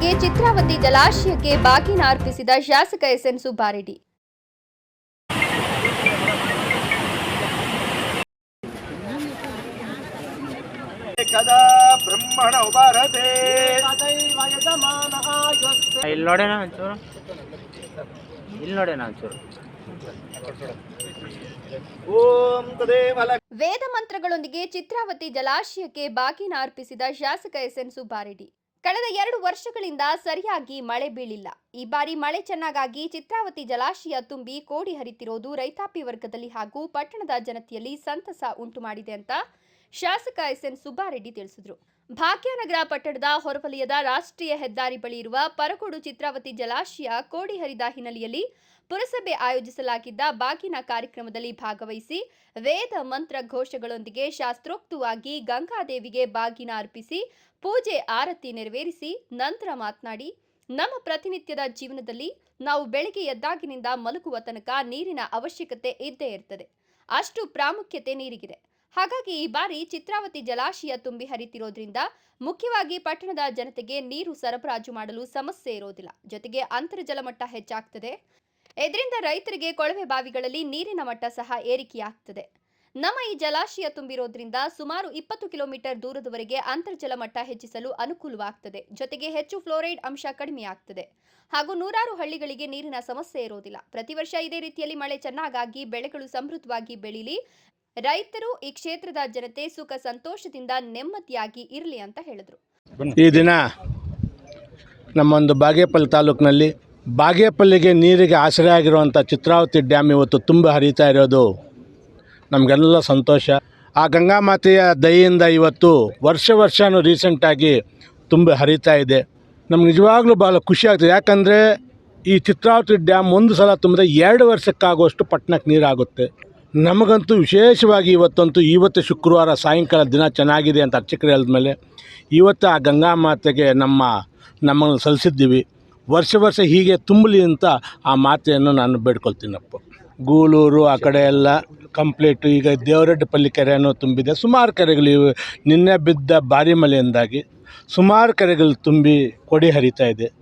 ಬೇದಮಂತ್ರಗಳೊಂದಿಗೆ ಚಿತ್ರಾವತಿ ಜಲಾಶಯಕ್ಕೆ ಬಾಗಿನ ಅರ್ಪಿಸಿದ ಶಾಸಕ ಎಸ್ಎನ್ ಸುಬ್ಬಾರೆಡ್ಡಿ. ಕದಾ ಬ್ರಹ್ಮಣ ಉಪಾರತೆ ಇಲ್ಲಿ ನೋಡೋಣ ಒಂಚೂರು. ಇಲ್ಲಿ ನೋಡೋಣ ಒಂಚೂರು. ಓಂ ತದೇವ ವೇದ ಮಂತ್ರಗಳೊಂದಿಗೆ ಚಿತ್ರಾವತಿ ಜಲಾಶಯಕ್ಕೆ ಬಾಗಿನ ಅರ್ಪಿಸಿದ ಶಾಸಕ ಎಸ್ಎನ್ ಸುಬ್ಬಾರೆಡ್ಡಿ. ಕಳೆದ ಎರಡು ವರ್ಷಗಳಿಂದ ಸರಿಯಾಗಿ ಮಳೆ ಬೀಳಿಲ್ಲ. ಈ ಬಾರಿ ಮಳೆ ಚೆನ್ನಾಗಾಗಿ ಚಿತ್ರಾವತಿ ಜಲಾಶಯ ತುಂಬಿ ಕೋಡಿ ಹರಿತಿರೋದು ರೈತಾಪಿ ವರ್ಗದಲ್ಲಿ ಹಾಗೂ ಪಟ್ಟಣದ ಜನತೆಯಲ್ಲಿ ಸಂತಸ ಉಂಟು ಮಾಡಿದೆ ಅಂತ ಶಾಸಕ ಎಸ್ಎನ್ ಸುಬ್ಬಾರೆಡ್ಡಿ ತಿಳಿಸಿದರು. ಭಾಗ್ಯನಗರ ಪಟ್ಟಣದ ಹೊರವಲಯದ ರಾಷ್ಟ್ರೀಯ ಹೆದ್ದಾರಿ ಬಳಿ ಇರುವ ಪರಕೋಡು ಚಿತ್ರಾವತಿ ಜಲಾಶಯ ಕೋಡಿ ಹರಿದ ಹಿನ್ನೆಲೆಯಲ್ಲಿ ಪುರಸಭೆ ಆಯೋಜಿಸಲಾಗಿದ್ದ ಬಾಗಿನ ಕಾರ್ಯಕ್ರಮದಲ್ಲಿ ಭಾಗವಹಿಸಿ ವೇದ ಮಂತ್ರ ಘೋಷಗಳೊಂದಿಗೆ ಶಾಸ್ತ್ರೋಕ್ತವಾಗಿ ಗಂಗಾದೇವಿಗೆ ಬಾಗಿನ ಅರ್ಪಿಸಿ ಪೂಜೆ ಆರತಿ ನೆರವೇರಿಸಿ ನಂತರ ಮಾತನಾಡಿ, ನಮ್ಮ ಪ್ರತಿನಿತ್ಯದ ಜೀವನದಲ್ಲಿ ನಾವು ಬೆಳಗ್ಗೆ ಎದ್ದಾಗಿನಿಂದ ಮಲಗುವ ತನಕ ನೀರಿನ ಅವಶ್ಯಕತೆ ಇದ್ದೇ ಇರ್ತದೆ. ಅಷ್ಟು ಪ್ರಾಮುಖ್ಯತೆ ನೀರಿಗಿದೆ. ಹಾಗಾಗಿ ಈ ಬಾರಿ ಚಿತ್ರಾವತಿ ಜಲಾಶಯ ತುಂಬಿ ಹರಿತಿರೋದ್ರಿಂದ ಮುಖ್ಯವಾಗಿ ಪಟ್ಟಣದ ಜನತೆಗೆ ನೀರು ಸರಬರಾಜು ಮಾಡಲು ಸಮಸ್ಯೆ ಇರೋದಿಲ್ಲ. ಜೊತೆಗೆ ಅಂತರ್ಜಲ ಮಟ್ಟ ಹೆಚ್ಚಾಗ್ತದೆ. ಇದರಿಂದ ರೈತರಿಗೆ ಕೊಳವೆ ಬಾವಿಗಳಲ್ಲಿ ನೀರಿನ ಮಟ್ಟ ಸಹ ಏರಿಕೆಯಾಗ್ತದೆ. ನಮ್ಮ ಈ ಜಲಾಶಯ ತುಂಬಿರೋದ್ರಿಂದ ಸುಮಾರು ಇಪ್ಪತ್ತು ಕಿಲೋಮೀಟರ್ ದೂರದವರೆಗೆ ಅಂತರ್ಜಲ ಮಟ್ಟ ಹೆಚ್ಚಿಸಲು ಅನುಕೂಲವಾಗ್ತದೆ. ಜೊತೆಗೆ ಹೆಚ್ಚು ಫ್ಲೋರೈಡ್ ಅಂಶ ಕಡಿಮೆಯಾಗ್ತದೆ. ಹಾಗೂ ನೂರಾರು ಹಳ್ಳಿಗಳಿಗೆ ನೀರಿನ ಸಮಸ್ಯೆ ಇರೋದಿಲ್ಲ. ಪ್ರತಿ ವರ್ಷ ಇದೇ ರೀತಿಯಲ್ಲಿ ಮಳೆ ಚೆನ್ನಾಗಾಗಿ ಬೆಳೆಗಳು ಸಮೃದ್ಧವಾಗಿ ಬೆಳೀಲಿ. ರೈತರು ಈ ಕ್ಷೇತ್ರದ ಜನತೆ ಸುಖ ಸಂತೋಷದಿಂದ ನೆಮ್ಮದಿಯಾಗಿ ಇರಲಿ ಅಂತ ಹೇಳಿದರು. ಈ ದಿನ ನಮ್ಮೊಂದು ಬಾಗೇಪಲ್ಲಿ ತಾಲೂಕಿನಲ್ಲಿ ಬಾಗೇಪಲ್ಲಿಗೆ ನೀರಿಗೆ ಆಶ್ರಯ ಆಗಿರುವಂಥ ಚಿತ್ರಾವತಿ ಡ್ಯಾಮ್ ಇವತ್ತು ತುಂಬ ಹರಿತಾ ಇರೋದು. ನಮಗೆಲ್ಲ ಸಂತೋಷ. ಆ ಗಂಗಾಮಾತೆಯ ದಯೆಯಿಂದ ಇವತ್ತು ವರ್ಷ ವರ್ಷವೂ ರೀಸೆಂಟಾಗಿ ತುಂಬ ಹರಿತಾ ಇದೆ. ನಮ್ಗೆ ನಿಜವಾಗ್ಲೂ ಭಾಳ ಖುಷಿ ಆಗ್ತದೆ. ಯಾಕಂದರೆ ಈ ಚಿತ್ರಾವತಿ ಡ್ಯಾಮ್ ಒಂದು ಸಲ ತುಂಬಿದ್ರೆ ಎರಡು ವರ್ಷಕ್ಕಾಗುವಷ್ಟು ಪಟ್ಟಣಕ್ಕೆ ನೀರಾಗುತ್ತೆ. ನಮಗಂತೂ ವಿಶೇಷವಾಗಿ ಇವತ್ತಂತೂ ಇವತ್ತು ಶುಕ್ರವಾರ ಸಾಯಂಕಾಲ ದಿನ ಚೆನ್ನಾಗಿದೆ ಅಂತ ಅರ್ಚಕರು ಹೇಳಿದ್ಮೇಲೆ ಇವತ್ತು ಆ ಗಂಗಾ ಮಾತೆಗೆ ನಮ್ಮ ನಮ್ಮನ್ನು ಸಲ್ಲಿಸಿದ್ದೀವಿ. ವರ್ಷ ವರ್ಷ ಹೀಗೆ ತುಂಬಲಿ ಅಂತ ಆ ಮಾತೆಯನ್ನು ನಾನು ಬೇಡ್ಕೊಳ್ತೀನಪ್ಪ. ಗೂಳೂರು ಆ ಕಡೆ ಎಲ್ಲ ಕಂಪ್ಲೀಟು ಈಗ ದೇವರಡ್ಡಪಲ್ಲಿ ಕೆರೆಯನ್ನು ತುಂಬಿದೆ. ಸುಮಾರು ಕೆರೆಗಳು ನಿನ್ನೆ ಬಿದ್ದ ಭಾರಿ ಮಳೆಯಿಂದಾಗಿ ಸುಮಾರು ಕೆರೆಗಳು ತುಂಬಿ ಕೊಡಿ ಹರಿತಾ ಇದೆ.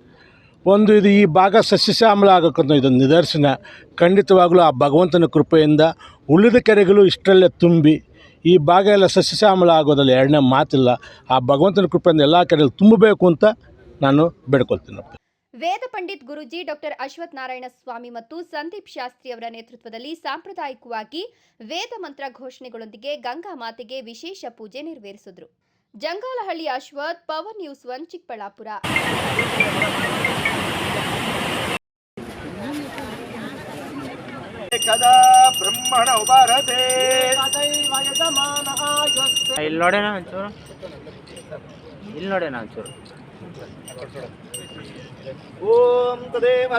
ಒಂದು ಇದು ಈ ಭಾಗ ಸಸ್ಯಶ್ಯಾಮಲ ಆಗೋಕ್ಕಂತ ಇದೊಂದು ನಿದರ್ಶನ. ಖಂಡಿತವಾಗಲೂ ಆ ಭಗವಂತನ ಕೃಪೆಯಿಂದ ಉಳಿದ ಕೆರೆಗಳು ಇಷ್ಟರಲ್ಲೇ ತುಂಬಿ, ಈ ಭಾಗ ಎಲ್ಲ ಸಸ್ಯಶ್ಯಾಮಲ ಆಗೋದಲ್ಲ ಎರಡನೇ ಮಾತಿಲ್ಲ. ಆ ಭಗವಂತನ ಕೃಪೆಯಿಂದ ಎಲ್ಲ ಕೆರೆಗಳು ತುಂಬಬೇಕು ಅಂತ ನಾನು ಬೇಡ್ಕೊಳ್ತೀನಿ. ವೇದ ಪಂಡಿತ್ ಗುರುಜಿ ಡಾಕ್ಟರ್ ಅಶ್ವಥ್ ನಾರಾಯಣ ಸ್ವಾಮಿ ಮತ್ತು ಸಂದೀಪ್ ಶಾಸ್ತ್ರಿ ಅವರ ನೇತೃತ್ವದಲ್ಲಿ ಸಾಂಪ್ರದಾಯಿಕವಾಗಿ ವೇದ ಮಂತ್ರ ಘೋಷಣೆಗಳೊಂದಿಗೆ ಗಂಗಾ ಮಾತೆಗೆ ವಿಶೇಷ ಪೂಜೆ ನೆರವೇರಿಸಿದ್ರು. Jangalahalli Ashwath power news one Chikkaballapur. ಕದಾ ಬ್ರಹ್ಮಣ ಉಪಾರತೆ ಇಲ್ಲಿ ನೋಡೋಣ ಒಂಚೂರು? ಇಲ್ಲಿ ನೋಡೋಣ ಒಂಚೂರು? ಓಂ ತದೇವ